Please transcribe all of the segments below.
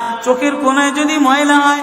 চোখের কোনায় যদি ময়লা হয়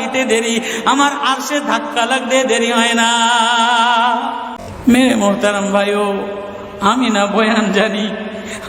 দিতে দেরি। আমার আরশে ধাক্কা লাগতে দেরি হয় না। মেরে মোহতারাম ভাইও, আমি না বয়ান জানি।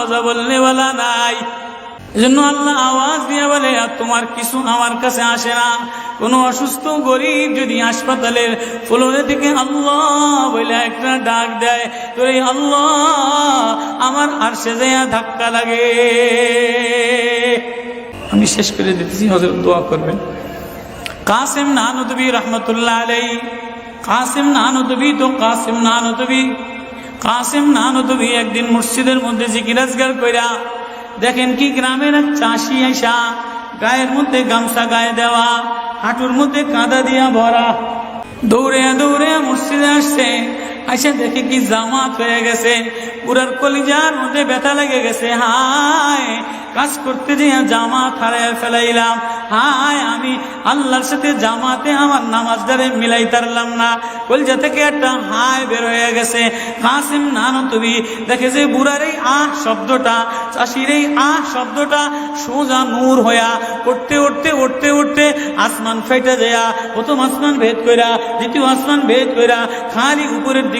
মজা বললে বলা নাই। এজন্য আল্লাহ আওয়াজ দিয়ে বলে, আর তোমার কিছু আমার কাছে আসে না। কোনো অসুস্থ গরিব যদি হাসপাতালের ফ্লোরে থেকে আল্লাহ বলে একটা ডাক দেয়, তো এই আল্লাহ, আমার আর সে ধাক্কা লাগে। আমি শেষ করে দিতেছি হজরত দোয়া করবেন। কাসিম নানুদবি রহমতুল্লাহ আলাই কাসিম নানুদবি তো কাসিম নানুদবি কাসিম নানুদবি একদিন মসজিদের মধ্যে জিকিরাজগার কইরা, দেখেন কি গ্রামের এক চাষি আসা গায়ের মধ্যে গামছা গায়ে দেওয়া, হাঁটুর মধ্যে কাদা দিয়া ভরা। দৌড়ে দৌড়ে মসজিদে আসছে আইসা দেখে কি জামাত হয়ে গেছে। পুরার কলিজার মধ্যে ব্যথা লেগে গেছে। হায়, কাজ করতে যে জামাত হারায় ফেলাইলাম। হায়, আমি আল্লাহর সাথে জামাতে আমার নামাজ নামাজদারে মিলাই তারলাম না। কলজা থেকে একটা হায় বের হয়ে গেছে। কাসিম নানো, তুমি দেখে যে বুড়ার এই আহ শব্দটা, চাষির এই আহ শব্দটা সোজা নূর হইয়া উঠতে উঠতে উঠতে উঠতে আসমান ফেটে দেয়া প্রথম আসমান ভেদ কইরা, দ্বিতীয় আসমান ভেদ কইরা, খালি উপরের দিকে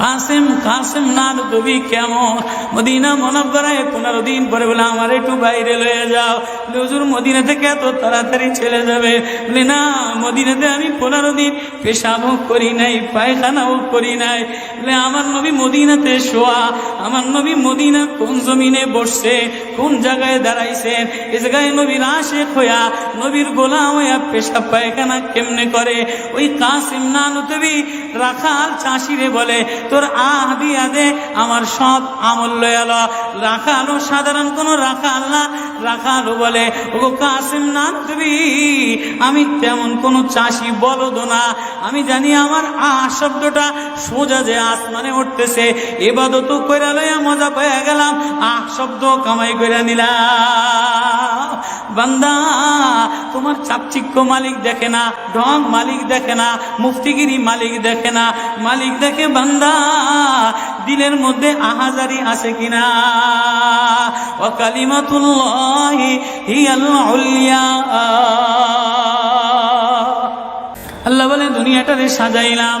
কাসেম কাসেম নার তুমি কেমন? মদিনা মনব্বরায় পনেরো দিন পরে বলে, আমার একটু বাইরে লয়ে যাও। হুজুর, মদিনা থেকে এত তাড়াতাড়ি ছেড়ে যাবে? বলে, না, মদিনাতে আমি পনেরো দিন পেশাবও করি নাই, পায়খানাও করি নাই। বলে আমার নবী মদিনাতে শোয়া, আমার নবী মদিনা কোন জমিনে বসছে, কোন জায়গায় দাঁড়াইছেন এ জায়গায় নবীর আশেখ হইয়া, নবীর গোলাম হইয়া পেশা পায়খানা কেমনে করে? ওই কাসিম নানুতবি রাখাল চাষিরে বলে, তোর আহ দিয়া দে, আমার সব আমল লয়াল রাখালো সাধারণ কোনো রাখাল না রাখালো বলে ও কাসিম না তুমি আমি তেমন কোনো চাষি বলদ না। আমি জানি আমার আহ শব্দটা সোজা যে আসমানে উঠতেছে, এবাদত কইরা লইয়া মজা পেয়ে গেলাম, আহ, শব্দ কামাই কইরা নিলাম। বান্দা, তোমার চাপচিক্য মালিক দেখে না, ঢং মালিক দেখে না, মুফতিগিরি মালিক দেখে না, মালিক দেখে বান্দা, দিলের মধ্যে আহাজারি আছে কিনা? ও কালিমাতুল্লাহি হিয়াল আল্লাহ বলে দুনিয়াটারে সাজাইলাম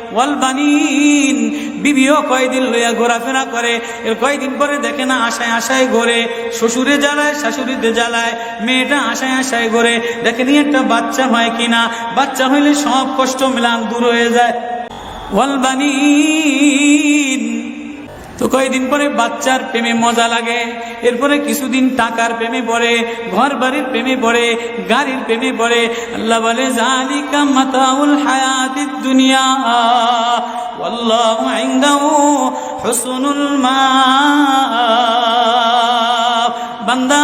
ওয়াল বানিন। বিবিও কয়দিন লইয়া ঘোরাফেরা করে। এর কয়দিন পরে দেখে না আশায় আশায় ঘোরে। শ্বশুরে জ্বালায়, শাশুড়িতে জ্বালায়। মেয়েটা আশায় আশায় ঘোরে। দেখে নি একটা বাচ্চা হয় কিনা। বাচ্চা হইলে সব কষ্ট মিলান দূর হয়ে যায়। ওয়াল বানিন। তো কয়েকদিন পরে বাচ্চার প্রেমে মজা লাগে। এরপরে কিছুদিন টাকার প্রেমে পড়ে ঘর বাড়ির প্রেমে পড়ে, গাড়ির প্রেমে পড়ে। আল্লাহ বলে জালিকা মাতাউল হায়াতির দুনিয়া হুসনুল মা বান্দা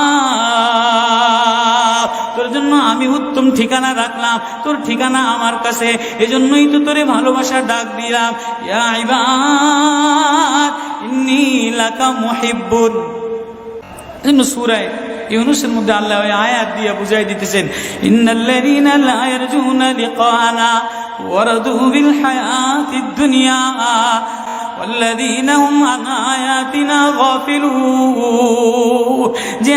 তোর জন্য আমি উত্তম ঠিকানা রাখলাম তোর ঠিকানা আমার কাছে এজন্যই তো তোরে ভালোবাসা ডাক দিলাম ইয়া ইবাদ ইন্নী লাকা মুহিব্বুন জন্য সুরায় ইউনুসের মধ্যে আল্লাহ ওই আয়াত দিয়ে বুঝাই দিতেছেন ইন্নাল্লাযীনা লা ইয়ারজুনা লিকানা ওয়ারাদু বিল হায়াতিদ দুনিয়া والذين هم عن آياتنا غافلون যে